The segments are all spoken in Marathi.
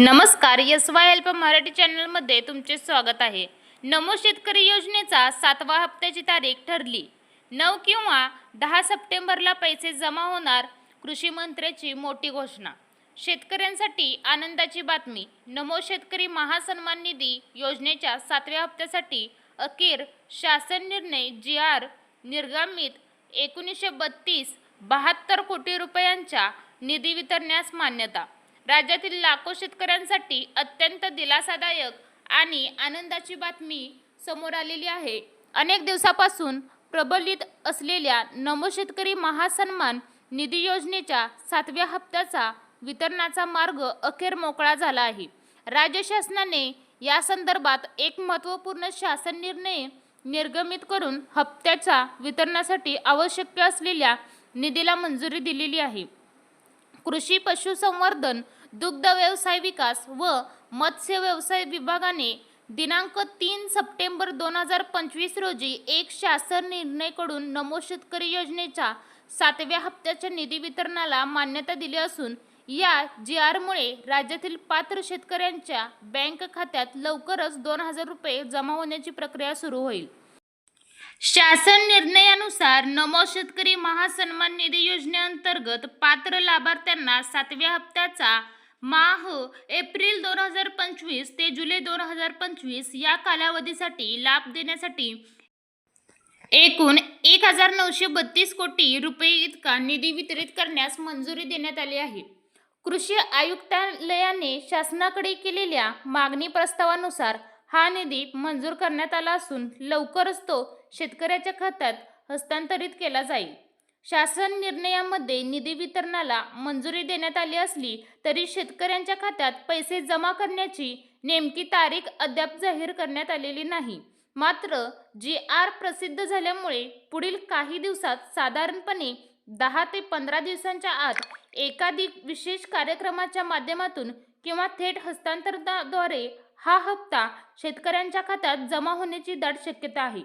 नमस्कार एस वाय हेल्प मराठी चॅनलमध्ये तुमचे स्वागत आहे. नमो शेतकरी योजनेचा सातवा हप्त्याची तारीख ठरली. नऊ किंवा दहा सप्टेंबरला पैसे जमा होणार कृषी मंत्र्याची मोठी घोषणा. शेतकऱ्यांसाठी आनंदाची बातमी नमो शेतकरी महासन्मान निधी योजनेच्या सातव्या हप्त्यासाठी अखेर शासन निर्णय जी आर निर्गमित एकोणीसशे बत्तीस बहात्तर कोटी रुपयांच्या निधी वितरण्यास मान्यता. राज्यातील लाखो शेतकऱ्यांसाठी अत्यंत दिलासादायक आणि आनंदाची बातमी समोर आलेली आहे. अनेक दिवसापासून प्रबलित असलेल्या नमो शेतकरी महासन्मान निधी योजनेच्या सातव्या हप्त्याचा वितरणाचा मार्ग अखेर मोकळा झाला आहे. राज्य शासनाने या संदर्भात एक महत्त्वपूर्ण शासन निर्णय निर्गमित करून हप्त्याच्या वितरणासाठी आवश्यक असलेल्या निधीला मंजुरी दिलेली आहे. कृषी पशुसंवर्धन दुग्ध व्यवसाय विकास व मत्स्य व्यवसाय विभागाने दिनांक तीन सप्टेंबर दोन हजार पंचवीस रोजी एक शासन निर्णयकडून नमो शेतकरी योजनेच्या सातव्या हप्त्याच्या निधी वितरणाला मान्यता दिली असून या जी आरमुळे राज्यातील पात्र शेतकऱ्यांच्या बँक खात्यात लवकरच दोन हजार रुपये जमा होण्याची प्रक्रिया सुरू होईल. शासन निर्णयानुसार नमो शेतकरी महासन्मान निधी योजनेअंतर्गत पात्र लाभार्थ्यांना सातव्या हप्त्याचा माह एप्रिल दोन हजार पंचवीस ते जुलै दोन हजार पंचवीस या कालावधीसाठी लाभ देण्यासाठी एकूण एक हजार नऊशे बत्तीस कोटी रुपये इतका निधी वितरित करण्यास मंजुरी देण्यात आली आहे. कृषी आयुक्तालयाने शासनाकडे केलेल्या मागणी प्रस्तावानुसार हा निधी मंजूर करण्यात आला असून लवकरच तो शेतकऱ्याच्या खात्यात हस्तांतरित केला जाईल. शासन निर्णयामध्ये निधी वितरणाला मंजुरी देण्यात आली असली तरी शेतकऱ्यांच्या खात्यात पैसे जमा करण्याची नेमकी तारीख अद्याप जाहीर करण्यात आलेली नाही. मात्र जी आर प्रसिद्ध झाल्यामुळे पुढील काही दिवसात साधारणपणे दहा ते पंधरा दिवसांच्या आत एकाधिक विशेष कार्यक्रमाच्या माध्यमातून किंवा थेट हस्तांतरणाद्वारे हा हप्ता शेतकऱ्यांच्या खात्यात जमा होण्याची दाट शक्यता आहे.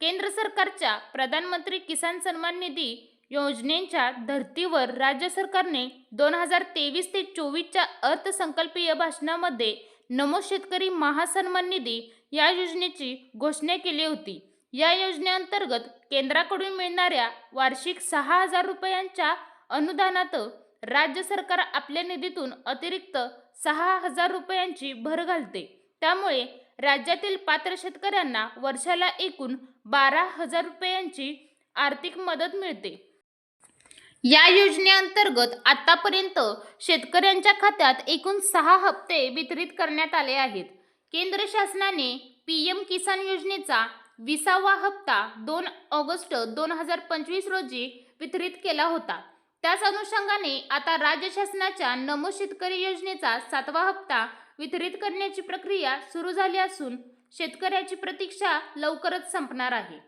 केंद्र सरकारच्या प्रधानमंत्री किसान सन्मान निधी योजनेच्या धर्तीवर राज्य सरकारने दोन हजार तेवीस ते चोवीसच्या अर्थसंकल्पीय भाषणामध्ये नमो शेतकरी महासन्मान निधी या योजनेची घोषणा केली होती. या योजनेअंतर्गत केंद्राकडून मिळणाऱ्या वार्षिक सहा हजार रुपयांच्या अनुदानात राज्य सरकार आपल्या निधीतून अतिरिक्त सहा हजार रुपयांची भर घालते. त्यामुळे राज्यातील पात्र शेतकऱ्यांना वर्षाला एकूण बारा हजार रुपयांची आर्थिक मदत मिळते. या योजनेअंतर्गत आतापर्यंत शेतकऱ्यांच्या खात्यात एकूण सहा हप्ते वितरित करण्यात आले आहेत. केंद्र शासनाने पी एम किसान योजनेचा विसावा हप्ता दोन ऑगस्ट दोन हजार पंचवीस रोजी वितरित केला होता. त्याच अनुषंगाने आता राज्य शासनाच्या नमो शेतकरी योजनेचा सातवा हप्ता वितरित करण्याची प्रक्रिया सुरू झाली असून शेतकऱ्याची प्रतीक्षा लवकरच संपणार आहे.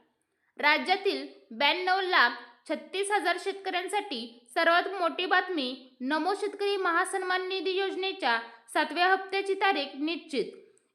राज्यातील ब्याण्णव लाख छत्तीस हजार शेतकऱ्यांसाठी सर्वात मोठी बातमी नमो शेतकरी महासन्मान निधी योजनेच्या सातव्या हप्त्याची तारीख निश्चित.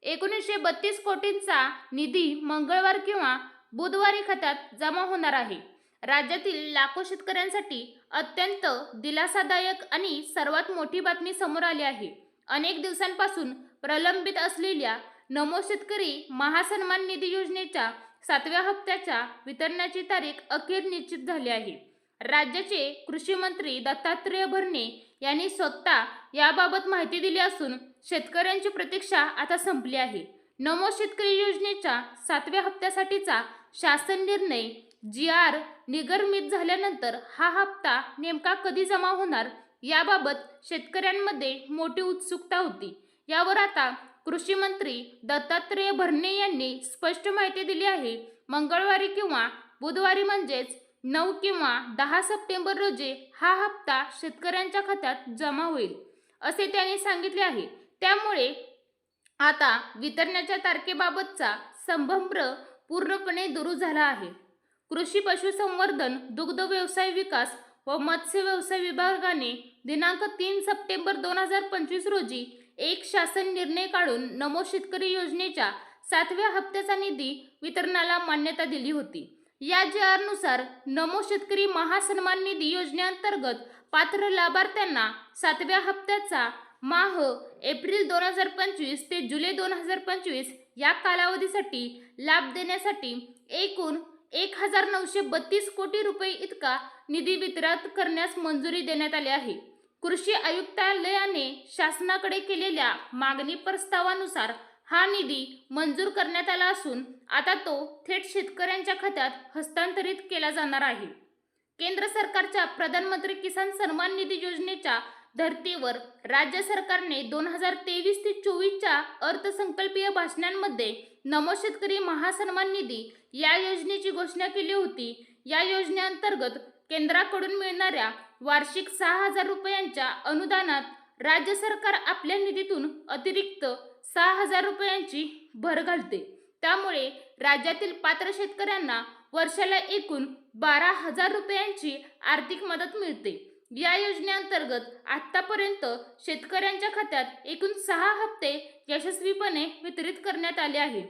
एकोणीसशे बत्तीस कोटींचा निधी मंगळवार किंवा बुधवारी खात्यात जमा होणार आहे. राज्यातील लाखो शेतकऱ्यांसाठी अत्यंत दिलासादायक आणि सर्वात मोठी बातमी समोर आली आहे. अनेक दिवसांपासून प्रलंबित असलेल्या नमो शेतकरी महासन्मान निधी योजनेच्या सातव्या हप्त्याच्या वितरणाची तारीख अखेर निश्चित झाली आहे. राज्याचे कृषी मंत्री दत्तात्रेय भरणे यांनी स्वतः याबाबत माहिती दिली असून शेतकऱ्यांची प्रतीक्षा आता संपली आहे. नमो शेतकरी योजनेच्या सातव्या हप्त्यासाठीचा शासन निर्णय जी आर निगर्मित झाल्यानंतर हा हप्ता नेमका कधी जमा होणार याबाबत शेतकऱ्यांमध्ये मोठी उत्सुकता होती. यावर आता कृषी मंत्री दत्तात्रेय भरणे यांनी स्पष्ट माहिती दिली आहे. मंगळवारी किंवा बुधवारी म्हणजेच नऊ किंवा दहा सप्टेंबर रोजी हा हप्ता शेतकऱ्यांच्या खात्यात जमा होईल असे त्यांनी सांगितले आहे. त्यामुळे आता वितरणाच्या तारखेबाबतचा संभ्रम पूर्णपणे दूर झाला आहे. कृषी पशुसंवर्धन दुग्ध व्यवसाय विकास व मत्स्य व्यवसाय विभागाने दिनांक तीन सप्टेंबर दोन हजार पंचवीस रोजी एक शासन निर्णय काढून नमो शेतकरी योजनेच्या सातव्या हप्त्याचा निधी वितरणाला मान्यता दिली होती. या जे आरनुसार नमो शेतकरी महासन्मान निधी योजनेअंतर्गत पात्र लाभार्थ्यांना सातव्या हप्त्याचा माह एप्रिल दोन हजार पंचवीस ते जुलै दोन हजार पंचवीस या कालावधीसाठी लाभ देण्यासाठी एकूण एक हजार नऊशे बत्तीस कोटी रुपये इतका निधी वितरित करण्यास मंजुरी देण्यात आली आहे. कृषी आयुक्तालयाने शासनाकडे केलेल्या मागणी प्रस्तावानुसार हा निधी मंजूर करण्यात आला असून आता तो थेट शेतकऱ्यांच्या खात्यात हस्तांतरित केला जाणार आहे. केंद्र सरकारच्या प्रधानमंत्री किसान सन्मान निधी योजनेच्या धर्तीवर राज्य सरकारने दोन हजार तेवीस ते चोवीसच्या अर्थसंकल्पीय भाषणांमध्ये नमो शेतकरी महासन्मान निधी या योजनेची घोषणा केली होती. या योजनेअंतर्गत केंद्राकडून मिळणाऱ्या वार्षिक सहा हजार रुपयांच्या अनुदानात राज्य सरकार आपल्या निधीतून अतिरिक्त सहा हजार रुपयांची भर घालते. त्यामुळे राज्यातील पात्र शेतकऱ्यांना वर्षाला एकूण बारा हजार रुपयांची आर्थिक मदत मिळते. या योजनेअंतर्गत आतापर्यंत शेतकऱ्यांच्या खात्यात एकूण सहा हप्ते यशस्वीपणे वितरित करण्यात आले आहे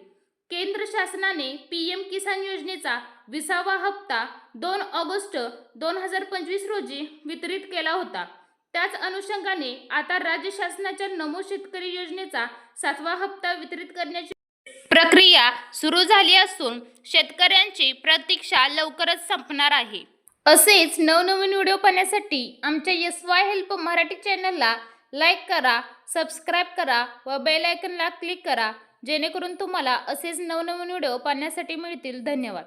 केंद्र शासनाने पी एम किसान योजनेचा विसावा हप्ता दोन ऑगस्ट दोन हजार पंचवीस रोजी वितरित केला होता. त्याच अनुषंगाने आता राज्य शासनाच्या नमो शेतकरी योजनेचा सातवा हप्ता वितरित करण्याची प्रक्रिया सुरू झाली असून शेतकऱ्यांची प्रतीक्षा लवकरच संपणार आहे. असेच नवनवीन व्हिडिओ पाहण्यासाठी आमच्या एस वाय हेल्प मराठी चॅनलला लाईक करा सबस्क्राईब करा व बेल आयकनला क्लिक करा. जेणेकरून तुम्हाला असेच नवनवीन व्हिडिओ पाहण्यासाठी मिळतील. धन्यवाद.